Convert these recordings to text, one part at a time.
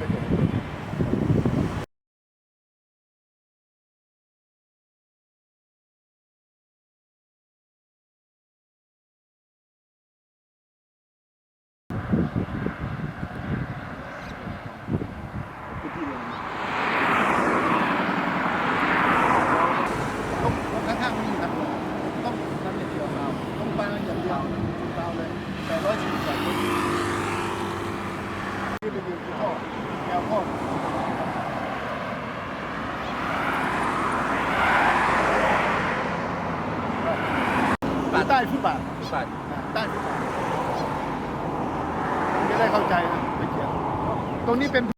ประโยชน์ต้องต้องข้า ที่ไปดูข้อแนวข้อใต้ฟุตบาทฟุตบาทใต้ฟุตบาทจะได้เข้าใจนะไปเขียนตรงนี้เป็น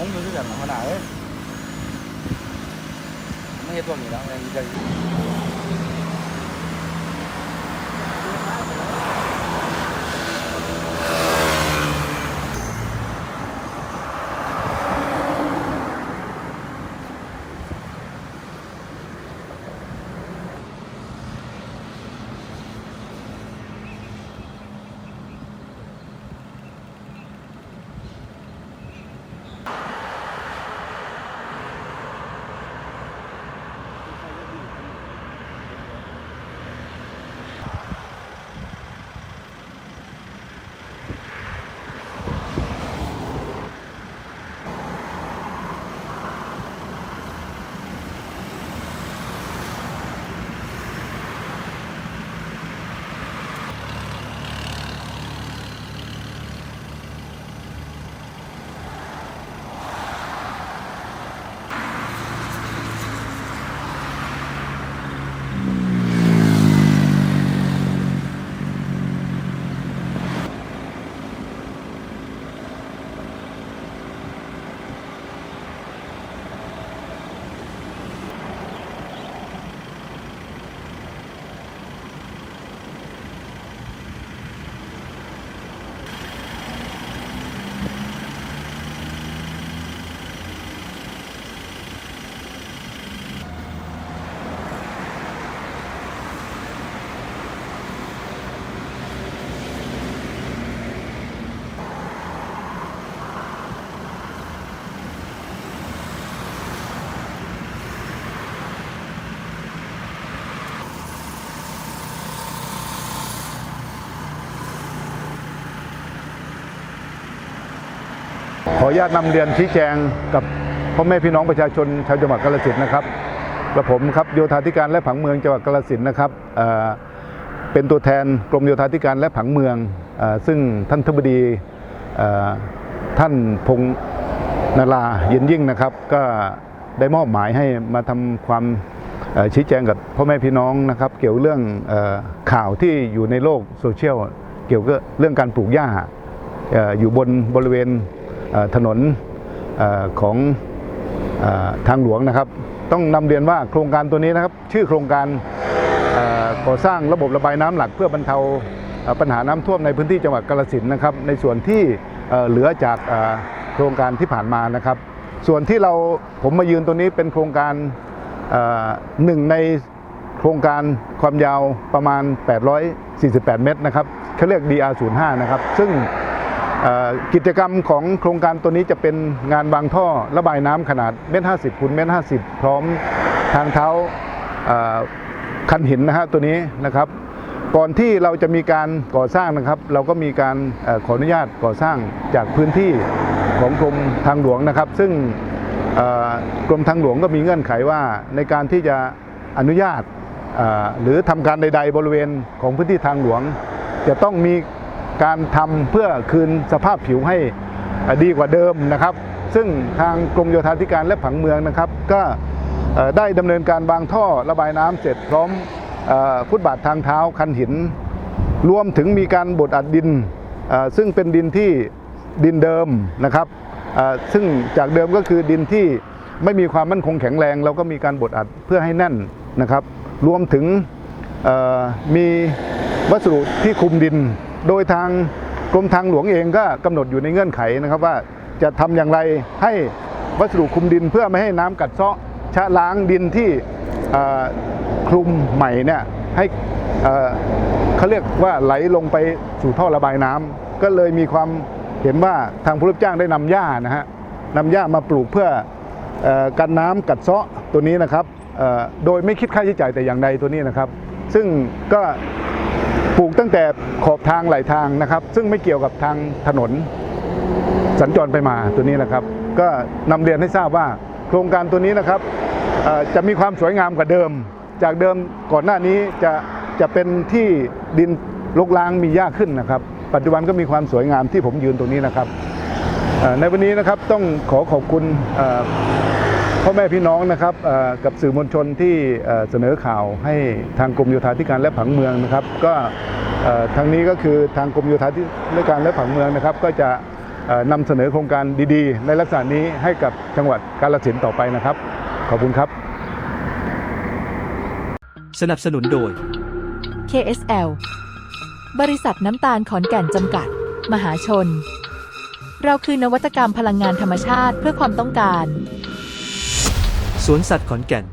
ผมก็งงอยู่ที่กันขนาดเอ้ย ออนุญาตนำเรียนชี้แจงกับพ่อแม่พี่น้องประชาชนชาวจังหวัดกาฬสินธุ์นะครับกระผมครับโยธาธิการและผังเมืองจังหวัดกาฬสินธุ์นะครับเเป็นตัวแทนกรมโยธาธิการและผังเมืองอซึ่งท่านทบดีท่านพงษ์นาราเย็นยิ่งนะครับ ก็ได้มอบหมายให้มาทำความชี้แจงกับพ่อแม่พี่น้องนะครับ เกี่ยวเรื่องอข่าวที่อยู่ในโลกโซเชียลเกี่ยวกับเรื่องการปลูกหญ้าออยู่บนบริเวณ ถนนอของอทางหลวงนะครับ ต้องนำเรียนว่าโครงการตัวนี้นะครับ ชื่อโครงการก่อสร้างระบบระบายน้ำหลักเพื่อบรรเทาปัญหาน้ำท่วมในพื้นที่จังหวัดกาฬสินธุ์นะครับ ในส่วนที่เหลือจากโครงการที่ผ่านมานะครับ ส่วนที่เราผมมายืนตัวนี้เป็นโครงการหนึ่งในโครงการความยาวประมาณ 848 เมตรนะครับเขาเรียก DR05 นะครับ ซึ่ง กิจกรรมของโครงการตัวนี้จะเป็นงานวางท่อระบายน้ำขนาดเมตรห้าสิบคูณเมตรห้าสิบพร้อมทางเท้าคันหินนะฮะตัวนี้นะครับ ก่อนที่เราจะมีการก่อสร้างนะครับ เราก็มีการอขออนุญาตก่อสร้างจากพื้นที่ของกรมทางหลวงนะครับ ซึ่งกรมทางหลวงก็มีเงื่อนไขว่าในการที่จะอนุญาตหรือทำการใด ๆ บริเวณของพื้นที่ทางหลวง จะต้องมี การทำเพื่อคืนสภาพผิวให้ดีกว่าเดิมนะครับ ซึ่งทางกรมโยธาธิการและผังเมืองนะครับ ก็ได้ดำเนินการวางท่อระบายน้ำเสร็จพร้อมฟุตบาททางเท้าคันหิน รวมถึงมีการบดอัดดิน ซึ่งเป็นดินที่ดินเดิมนะครับ ซึ่งจากเดิมก็คือดินที่ไม่มีความมั่นคงแข็งแรง เราก็มีการบดอัดเพื่อให้แน่นนะครับ รวมถึงมีวัสดุที่คลุมดิน โดยทางกรมทางหลวงเองก็กำหนดอยู่ในเงื่อนไขนะครับว่าจะทำอย่างไรให้วัสดุคุมดินเพื่อไม่ให้น้ำกัดเซาะชะล้างดินที่คลุมใหม่เนี่ยให้เขาเรียกว่าไหลลงไปสู่ท่อระบายน้ำก็เลยมีความเห็นว่าทางผู้รับจ้างได้นำหญ้านะฮะนำหญ้ามาปลูกเพื่ออกันน้ำกัดเซาะตัวนี้นะครับโดยไม่คิดค่าใช้จ่ายแต่อย่างใดตัวนี้นะครับ ซึ่งก็ ปลูกตั้งแต่ขอบทางไหลทางนะครับ ซึ่งไม่เกี่ยวกับทางถนน สัญจรไปมาตัวนี้นะครับ ก็นำเรียนให้ทราบว่าโครงการตัวนี้นะครับจะมีความสวยงามกว่าเดิม จากเดิมก่อนหน้านี้จะจะเป็นที่ดินรกร้างมีหญ้าขึ้นนะครับ ปัจจุบันก็มีความสวยงามที่ผมยืนตรงนี้นะครับในวันนี้นะครับต้องขอขอบคุณ พ่อแม่พี่น้องนะครับเอ่อกับสื่อมวลชนที่เอ่อเสนอข่าวให้ทางกรมโยธาธิการและผังเมืองนะครับ ก็เอ่อทางนี้ก็คือทางกรมโยธาธิการและผังเมืองนะครับ ก็จะเอ่อนำเสนอโครงการดีๆ ในลักษณะนี้ให้กับจังหวัดกาฬสินธุ์ต่อไปนะครับ ขอบคุณครับ สนับสนุนโดย KSL บริษัทน้ำตาลขอนแก่นจำกัด มหาชน เราคือนวัตกรรมพลังงานธรรมชาติเพื่อความต้องการ สวนสัตว์ขอนแก่น